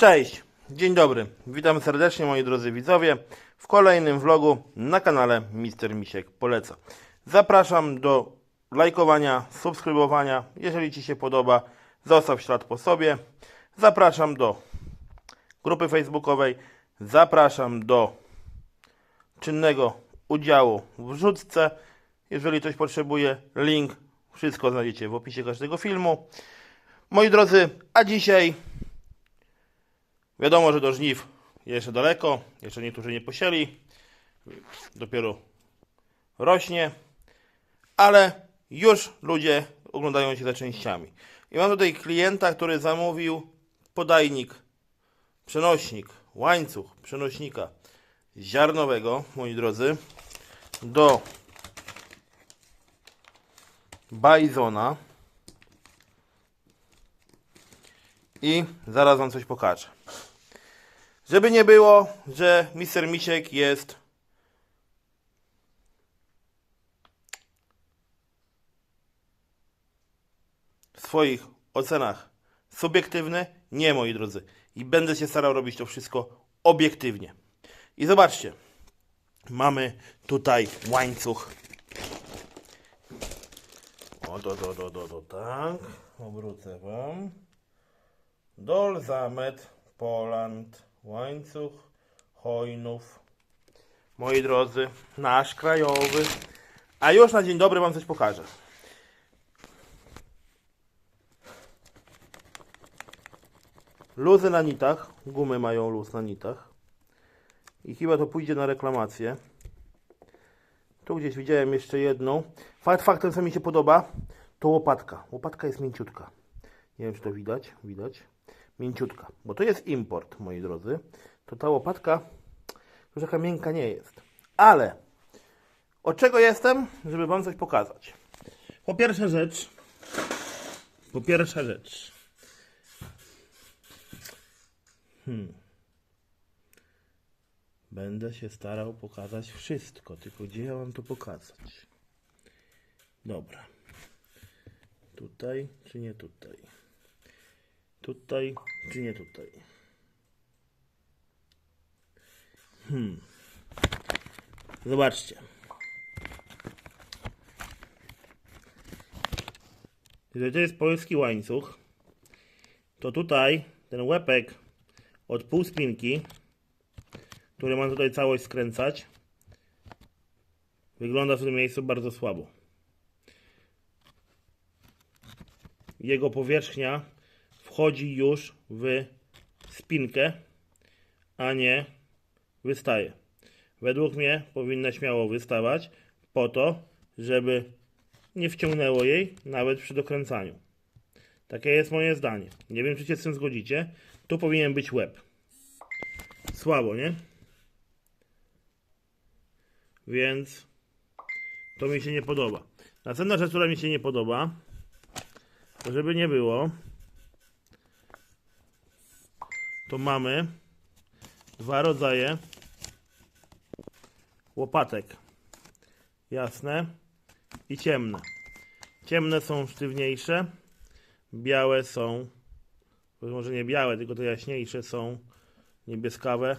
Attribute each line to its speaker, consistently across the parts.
Speaker 1: Cześć, dzień dobry. Witam serdecznie moi drodzy widzowie w kolejnym vlogu na kanale Mister Misiek Poleca. Zapraszam do lajkowania, subskrybowania. Jeżeli Ci się podoba, zostaw ślad po sobie. Zapraszam do grupy facebookowej. Zapraszam do czynnego udziału w wrzutce. Jeżeli ktoś potrzebuje, link, wszystko znajdziecie w opisie każdego filmu. Moi drodzy, a dzisiaj Wiadomo, że do żniw jeszcze daleko, jeszcze niektórzy nie posieli, dopiero rośnie, ale już ludzie oglądają się za częściami. I mam tutaj klienta, który zamówił podajnik, przenośnik, łańcuch przenośnika ziarnowego, moi drodzy, do Bizona. I zaraz Wam coś pokażę. Żeby nie było, że Mister Misiek jest w swoich ocenach subiektywny, nie moi drodzy. I będę się starał robić to wszystko obiektywnie. I zobaczcie, mamy tutaj łańcuch. O, do, do, do, do, do, tak. Obrócę Wam. Dol, zamet, Poland, łańcuch, hojnów. Moi drodzy, nasz krajowy. A już na dzień dobry Wam coś pokażę. Luzy na nitach. Gumy mają luz na nitach. I chyba to pójdzie na reklamację. Tu gdzieś widziałem jeszcze jedną. Fakt faktem, co mi się podoba, to łopatka. Łopatka jest mięciutka. Nie wiem, czy to widać. Widać. Mięciutka. Bo to jest import, moi drodzy. To ta łopatka już taka miękka nie jest. Ale od czego jestem? Żeby Wam coś pokazać. Po pierwsza rzecz. Po pierwsza rzecz. Hmm. Będę się starał pokazać wszystko, tylko gdzie ja mam to pokazać? Dobra. Tutaj, czy nie tutaj? Tutaj, czy nie tutaj? Hmm. Zobaczcie. Jeżeli to jest polski łańcuch, to tutaj ten łepek od półspinki, który mam tutaj całość skręcać, wygląda w tym miejscu bardzo słabo. Jego powierzchnia wchodzi już w spinkę, a nie wystaje. Według mnie powinna śmiało wystawać po to, żeby nie wciągnęło jej nawet przy dokręcaniu. Takie jest moje zdanie. Nie wiem, czy się z tym zgodzicie. Tu powinien być łeb. Słabo, nie? Więc to mi się nie podoba. Następna rzecz, która mi się nie podoba, to żeby nie było, to mamy dwa rodzaje łopatek. Jasne i ciemne. Ciemne są sztywniejsze, białe są, może nie białe, tylko te jaśniejsze są niebieskawe,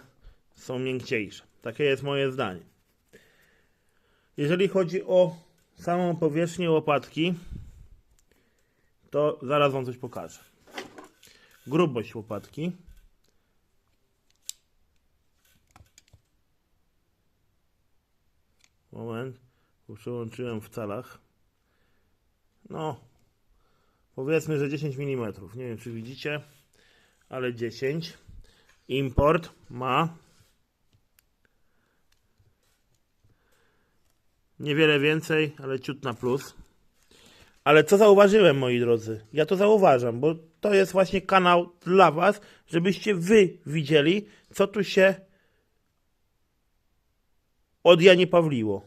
Speaker 1: są miękciejsze. Takie jest moje zdanie. Jeżeli chodzi o samą powierzchnię łopatki, to zaraz Wam coś pokażę. Grubość łopatki. Moment, przełączyłem w calach. No, powiedzmy, że 10 mm. Nie wiem, czy widzicie, ale 10. Import ma niewiele więcej, ale ciut na plus. Ale co zauważyłem, moi drodzy? Ja to zauważam, bo to jest właśnie kanał dla Was, żebyście Wy widzieli, co tu się od Janie Pawliło.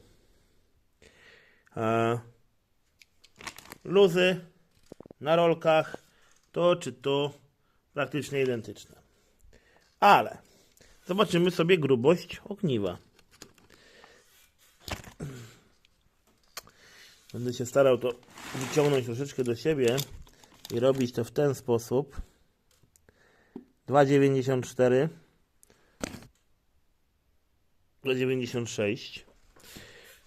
Speaker 1: Luzy na rolkach, to czy to praktycznie identyczne. Ale zobaczymy sobie grubość ogniwa. Będę się starał to wyciągnąć troszeczkę do siebie i robić to w ten sposób, 2,94 2,96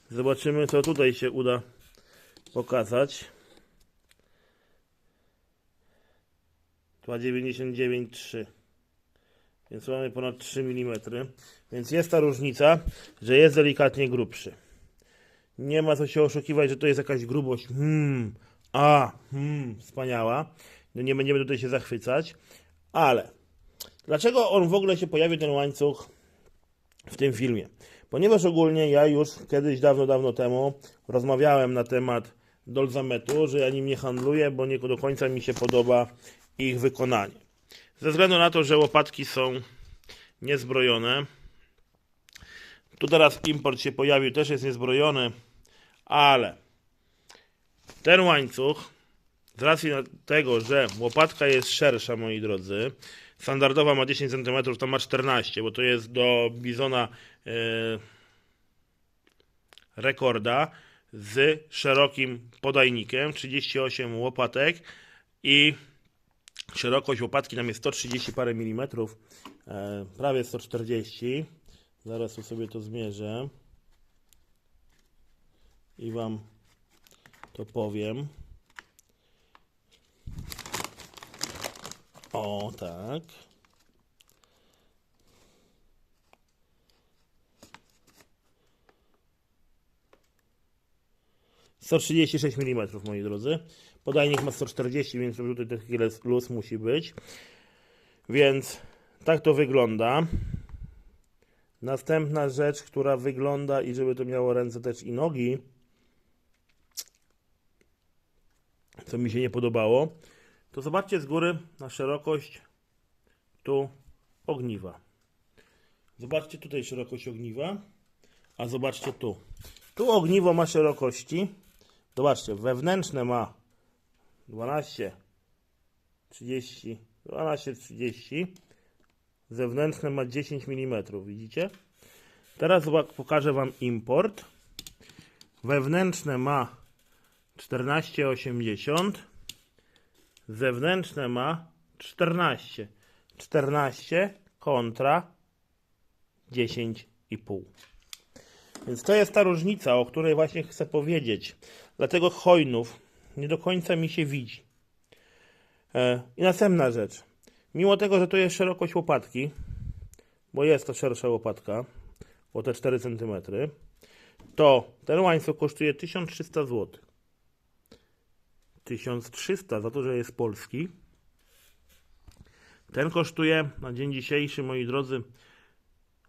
Speaker 1: Zobaczymy co tutaj się uda pokazać. 2,99,3 więc mamy ponad 3 mm więc jest ta różnica, że jest delikatnie grubszy. Nie ma co się oszukiwać, że to jest jakaś grubość. Hmm, a, hmm, wspaniała. No nie będziemy tutaj się zachwycać. Ale dlaczego on w ogóle się pojawił ten łańcuch w tym filmie? Ponieważ ogólnie ja już kiedyś, dawno, dawno temu rozmawiałem na temat dolzametu, że ja nim nie handluję, bo nie do końca mi się podoba ich wykonanie. Ze względu na to, że łopatki są niezbrojone. Tu teraz import się pojawił, też jest niezbrojony, ale ten łańcuch, z racji tego, że łopatka jest szersza, moi drodzy, standardowa ma 10 cm, to ma 14, bo to jest do bizona e, rekorda z szerokim podajnikiem, 38 łopatek i szerokość łopatki tam jest 130 parę milimetrów, e, prawie 140. Zaraz tu sobie to zmierzę i Wam to powiem. O, tak. Sto trzydzieści sześć moi drodzy. Podajnik ma 140, więc tutaj taki luz musi być. Więc tak to wygląda. Następna rzecz, która wygląda i żeby to miało ręce też i nogi, co mi się nie podobało, to zobaczcie z góry na szerokość tu ogniwa. Zobaczcie tutaj szerokość ogniwa, a zobaczcie tu. Tu ogniwo ma szerokości. Zobaczcie, wewnętrzne ma 12, 30, 12, 30. Zewnętrzne ma 10 mm, widzicie? Teraz pokażę Wam import. Wewnętrzne ma 14,80 zewnętrzne ma 14. 14 kontra 10,5. Więc to jest ta różnica, o której właśnie chcę powiedzieć. Dlatego hojnów nie do końca mi się widzi. E, I następna rzecz. Mimo tego, że to jest szerokość łopatki, bo jest to szersza łopatka, o te 4 cm, to ten łańcuch kosztuje 1300 zł. 1300 za to, że jest polski. Ten kosztuje na dzień dzisiejszy, moi drodzy,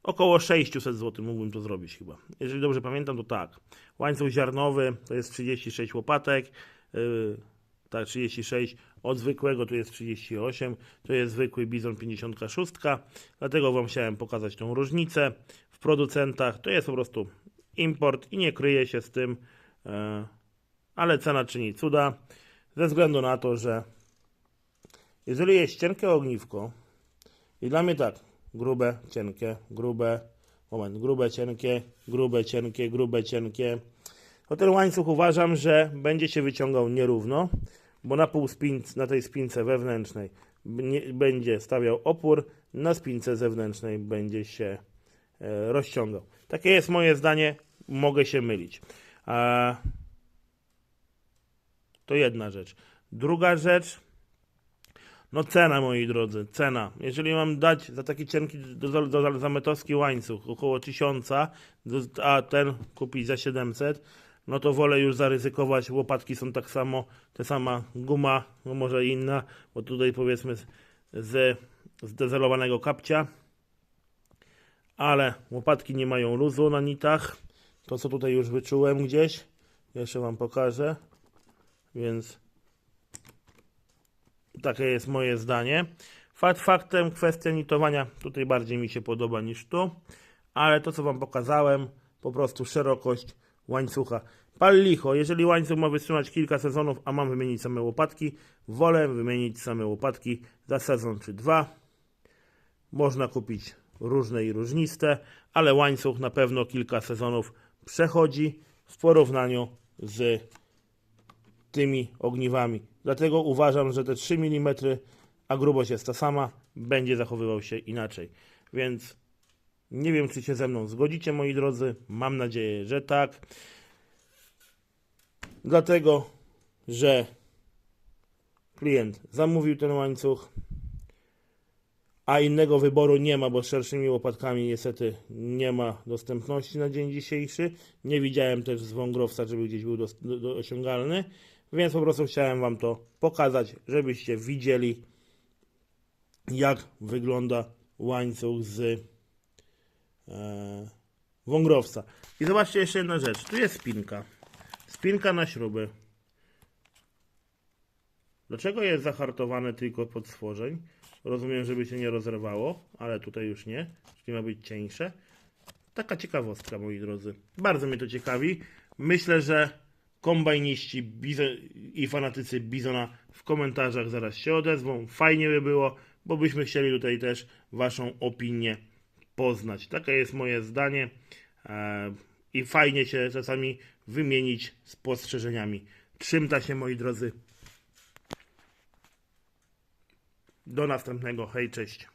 Speaker 1: około 600 zł. Mógłbym to zrobić chyba. Jeżeli dobrze pamiętam, to tak. Łańcuch ziarnowy to jest 36 łopatek. Yy, tak, 36. Od zwykłego to jest 38. To jest zwykły Bizon 56. Dlatego Wam chciałem pokazać tą różnicę w producentach. To jest po prostu import i nie kryje się z tym, yy, ale cena czyni cuda. Ze względu na to, że jeżeli jest cienkie ogniwko i dla mnie tak, grube, cienkie, grube, moment, grube, cienkie, grube, cienkie, grube, cienkie, to ten łańcuch uważam, że będzie się wyciągał nierówno, bo na pół spinc, na tej spince wewnętrznej będzie stawiał opór, na spince zewnętrznej będzie się e, rozciągał. Takie jest moje zdanie, mogę się mylić. To jedna rzecz. Druga rzecz, no cena, moi drodzy, cena. Jeżeli mam dać za taki cienki do, zametowski łańcuch około 1000, a ten kupić za 700, no to wolę już zaryzykować. Łopatki są tak samo, te sama guma, no może inna, bo tutaj powiedzmy z zdezelowanego kapcia, ale łopatki nie mają luzu na nitach. To co tutaj już wyczułem gdzieś, jeszcze Wam pokażę. Więc takie jest moje zdanie. Fakt faktem, kwestia nitowania tutaj bardziej mi się podoba niż tu, ale to co Wam pokazałem, po prostu szerokość łańcucha. Pal licho, jeżeli łańcuch ma wytrzymać kilka sezonów, a mam wymienić same łopatki, wolę wymienić same łopatki za sezon czy dwa. Można kupić różne i różniste, ale łańcuch na pewno kilka sezonów przechodzi w porównaniu z tymi ogniwami. Dlatego uważam, że te 3 mm, a grubość jest ta sama, będzie zachowywał się inaczej. Więc nie wiem, czy się ze mną zgodzicie, moi drodzy. Mam nadzieję, że tak. Dlatego, że klient zamówił ten łańcuch, a innego wyboru nie ma, bo z szerszymi łopatkami niestety nie ma dostępności na dzień dzisiejszy. Nie widziałem też z wągrowca, żeby gdzieś był do, do osiągalny, więc po prostu chciałem Wam to pokazać, żebyście widzieli, jak wygląda łańcuch z e, wągrowca. I zobaczcie jeszcze jedna rzecz. Tu jest spinka. Spinka na śruby. Dlaczego jest zahartowane tylko pod stworzeń? Rozumiem, żeby się nie rozerwało, ale tutaj już nie. Czyli ma być cieńsze. Taka ciekawostka, moi drodzy. Bardzo mnie to ciekawi. Myślę, że kombajniści bizo- i fanatycy Bizona w komentarzach zaraz się odezwą. Fajnie by było, bo byśmy chcieli tutaj też Waszą opinię poznać. Takie jest moje zdanie. E, I fajnie się czasami wymienić spostrzeżeniami. Trzymta się, moi drodzy. Do następnego. Hej, cześć.